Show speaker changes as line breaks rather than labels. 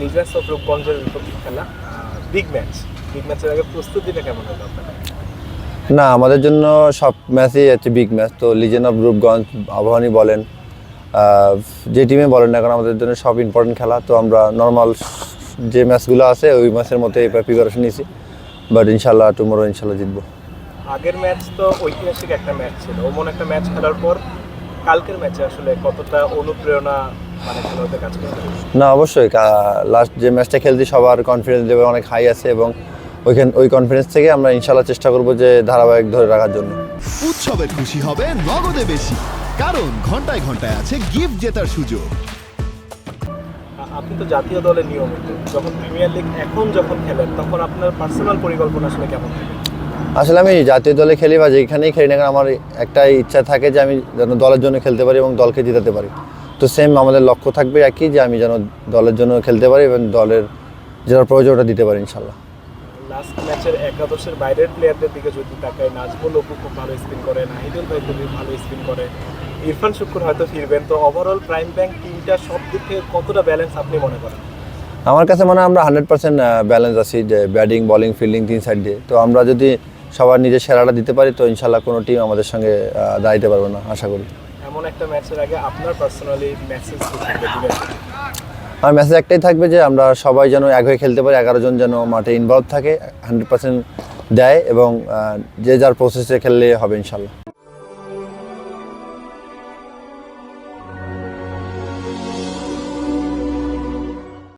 Legends of রূপগঞ্জের বিপক্ষে খেলা big match big ম্যাচের আগে প্রস্তুতিটা কেমন হলো
না আমাদের জন্য সব ম্যাচই হচ্ছে বিগ ম্যাচ তো লিজেন্ড অফ রূপগঞ্জ আবাহনী বলেন যে টিমে বলেন না কারণ আমাদের জন্য সব ইম্পর্টেন্ট খেলা তো আমরা নর্মাল যে ম্যাচগুলো আছে ওই ম্যাচের মধ্যে প্রিপারেশন নিয়েছি বাট ইনশাল্লাহ টুমোরো ইনশাল্লাহ জিতবো।
আগের ম্যাচ তো ঐতিহাসিক একটা ম্যাচ ছিল ওমন একটা ম্যাচ খেলার পর কালকের ম্যাচে আসলে কতটা অনুপ্রেরণা মানে খেলোয়াড়দের কাজ করতে
না অবশ্যই লাস্ট যে ম্যাচটা খেলছি সবার কনফিডেন্স লেভেল অনেক হাই আছে এবং ওইখান ওই কনফিডেন্স থেকে আমরা ইনশাল্লাহ চেষ্টা করব যে ধারাবাহিক ধরে রাখার জন্য।
উৎসবে খুশি হবে নগদে বেশি কারণ ঘন্টায় ঘন্টায় আছে গিফট জেতার সুযোগ।
আপনি তো জাতীয় দলে নিয়মিত যখন প্রিমিয়ার লিগ এখন যখন খেলেন তখন আপনার পার্সোনাল পরিকল্পনা আসলে কেমন?
আসলে আমি জাতীয় দলে খেলি বা যেখানেই খেলি না কেন আমার একটাই ইচ্ছা থাকে যে আমি যেন দলের জন্য খেলতে পারি এবং দলকে জিতাতে পারি। তো সেম আমাদের লক্ষ্য থাকবে একই যে আমি যেন দলের জন্য খেলতে পারি এবং দলের যেটা প্রয়োজন ওটা দিতে পারি ইনশাল্লাহ।
লাস্ট ম্যাচের একাদশের বাইরের প্লেয়ারদের দিকে যদি তাকাই নাজমুল অপু খুব ভালো স্পিন করে নাহিদুল ভাই খুবই ভালো স্পিন করে। ইরফান হয়তো ফিরবেন তো ওভারঅল প্রাইম ব্যাংক টিমটা সব দিক থেকে কতটা ব্যালেন্স আপনি মনে করেন?
আমার কাছে মনে হয় আমরা হান্ড্রেড পার্সেন্ট ব্যালেন্স আছি যে ব্যাটিং বলিং ফিল্ডিং তিন সাইড দিয়ে। তো আমরা যদি সবার নিজের সেরাটা দিতে পারি তো ইনশাল্লাহ কোনো টিম আমাদের সঙ্গে দাঁড়াইতে পারবে না আশা করি।
এমন একটা ম্যাচের আগে আপনার পার্সোনালি মেসেজ
আমার মেসেজ একটাই থাকবে যে আমরা সবাই যেন এক হয়ে খেলতে পারি, এগারো জন যেন মাঠে ইনভলভ থাকে হান্ড্রেড পার্সেন্ট দেয় এবং যে যার প্রসেসে খেললে হবে ইনশাল্লাহ।